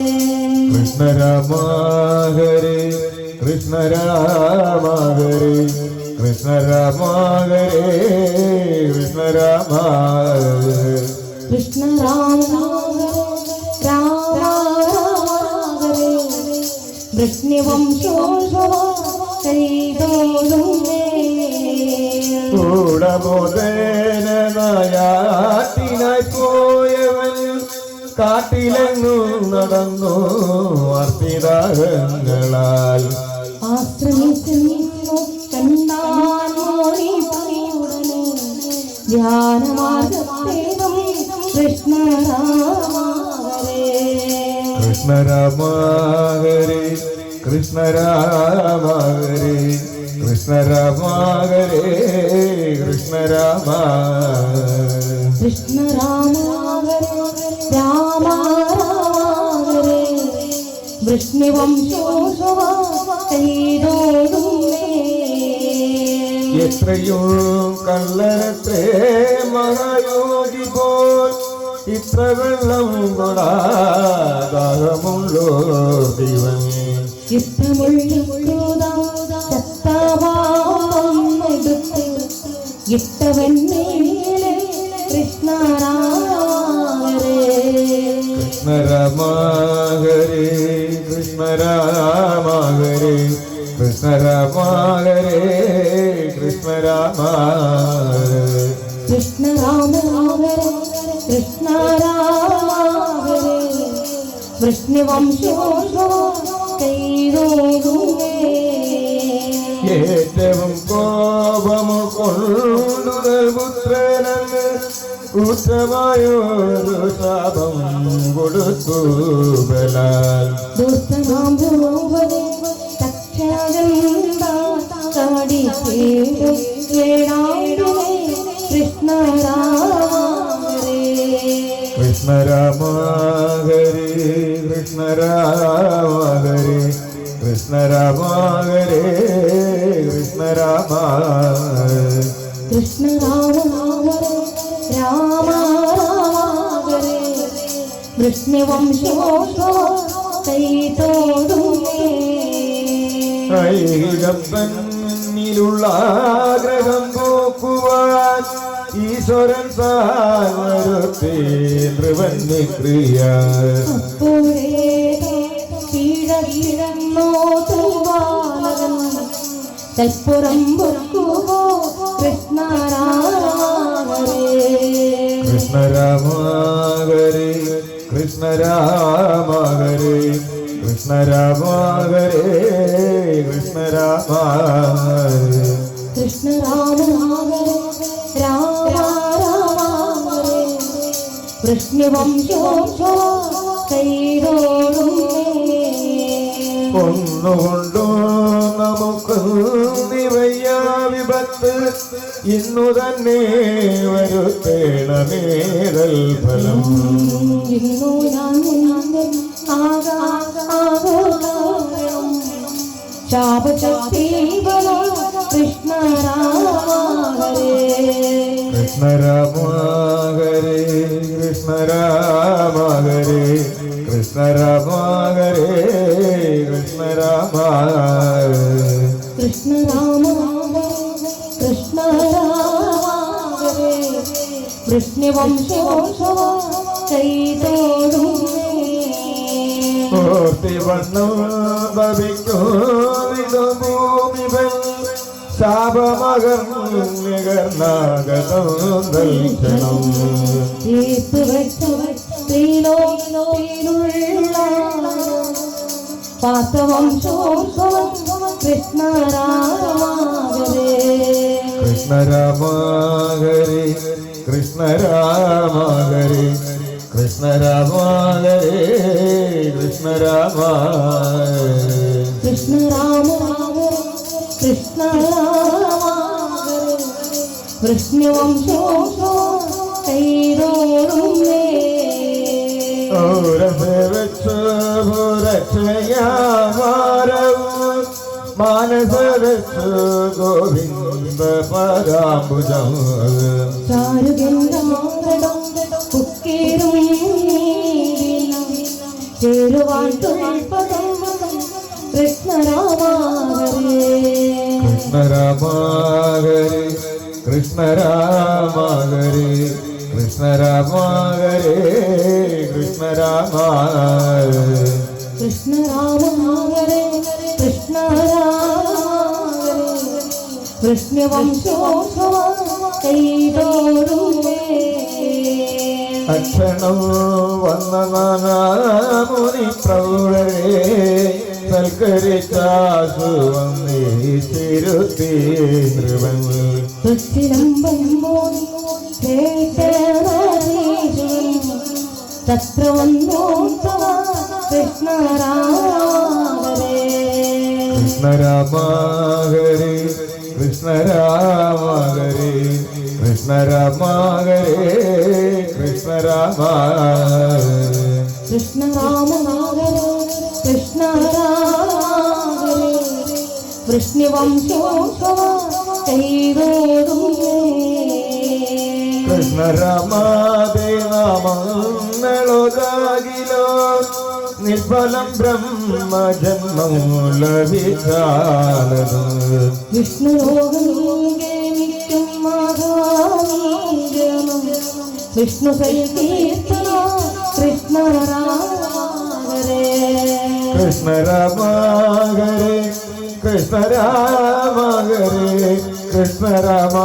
കൃഷ്ണ രാമ ഹരേ കൃഷ്ണ രാമ ഹരേ കൃഷ്ണ രാമ ഹരേ കൃഷ്ണ രാമ കൃഷ്ണ രാമ രാമ ഹരേ കാട്ടിലെങ്ങും നടന്നു അർപ്പിതാകങ്ങളാൽ. ആശ്രമിച്ചു കൃഷ്ണരാമ കൃഷ്ണ രാമ ഹരേ കൃഷ്ണ രാമ കൃഷ്ണ രാമ കൃഷ്ണ രാമ കൃഷ്ണ രാമ എത്രയോ കള്ളനത്രേ മഹായോഗി പോൽ ഇത്ര വെള്ളം കൊടാദാഹമുള്ളോ ദൈവമേ. ഇട്ടവൻ മേലെ കൃഷ്ണ രാമ ഹരേ കൃഷ്ണ കൈതോടുമേ ഏറ്റവും കോപമു കൊള്ളുതൽ പുത്രനങ്ങ് ഉത്തമായൊരു ശാപം കൊടുത്തു ബലാൽ. ഭൂപതി കാടി കൃഷ്ണ രാമ ഹരേ കൃഷ്ണ രാമ. കൃഷ്ണ രാമ രാമ രാമ ഹരേ വൃഷ്ണിവംശോഷോ കൈതോടുമേ ൈകപ്പന്നിലുള്ള ആഗ്രഹം പോക്കുവാൻ ഈശ്വരൻ സാവരുത്തേ നൃവന്യക്രിയ ക്രിയ തൂവാലകൻ തൽപ്പുറം പൊക്കുവോ കൃഷ്ണ രാമ ഹരേ കൃഷ്ണ രാമ ഹരേ കൃഷ്ണ രാമ ഹരേ ഒന്നുകൊണ്ടു നമുക്ക് നിവയ്യ വിപത്ത്. ഇന്നു തന്നെ വരുത്തേണമേതൽ ഫലം ഇന്നു കൃഷ്ണ രാമ ഹരേ കൃഷ്ണ രാമ ഹരേ കൃഷ്ണ രാമ ഹരേ കൃഷ്ണ രാമ ഹരേ കൃഷ്ണ രാമ ഹരേ. കൃഷ്ണ രാമ കൃഷ്ണ രാമ ഹരേ പാത്തവംശോത്സവം കൃഷ്ണ രാമ ഹരേ കൃഷ്ണ രാമ ഹരേ കൃഷ്ണ രാമ ഹരേ കൃഷ്ണ രാമ ഹരേ കൃഷ്ണ രാമ ഹരേ. കൃഷ്ണ രാമ കൃഷ്ണ രാമ രക്ഷയാമാരവും മാനസരച്ചു ഗോവിന്ദ പരാംബുജം ചാരുഗന്ധമാകടം കുക്കേറും ചേരുവാ വാഴ്ത്തുൾപ്പദം കൃഷ്ണരാമാവരേ കൃഷ്ണ രാമ ഹരേ കൃഷ്ണ രാമ ഹരേ കൃഷ്ണ രാമ ഹരേ കൃഷ്ണ രാമ ഹരേ കൃഷ്ണ രാമനാഗരേ കൃഷ്ണ രാമരേ കൃഷ്ണ വംശോത്സവ കൈതോടുമേ അക്ഷണം വന്ന നാനാമുനി പ്രൗഢരെ സൽക്കരിച്ചാസു വന്നിരുത്തി നൃവൻ തുച്ചിലമ്പുമ്പോൾ തത്ര വന്നോ തവ കൃഷ്ണ രാമരേ കൃഷ്ണ രാമ ഹരേ കൃഷ്ണ രാമ ഹരേ കൃഷ്ണ രാമ ഹരേ കൃഷ്ണ രാമ ഹരേ കൃഷ്ണ രാമനാഗരേ കൃഷ്ണ രാമരേ കൃഷ്ണ വംശോത്സവ കൈതോടുമേ കൃഷ്ണ രാമാദേ നാമങ്ങളൊതാകിലോ നിഫലം ബ്രഹ്മജന്മം ലഭിച്ചാലത് വിഷ്ണുലോകം ഗേമിക്കും മാധവാനീഗമം വിഷ്ണു സൈകീർത്തന കൃഷ്ണ രാമരേ കൃഷ്ണ രാമ ഹരേ കൃഷ്ണ രാമ ഹരേ കൃഷ്ണ രാമ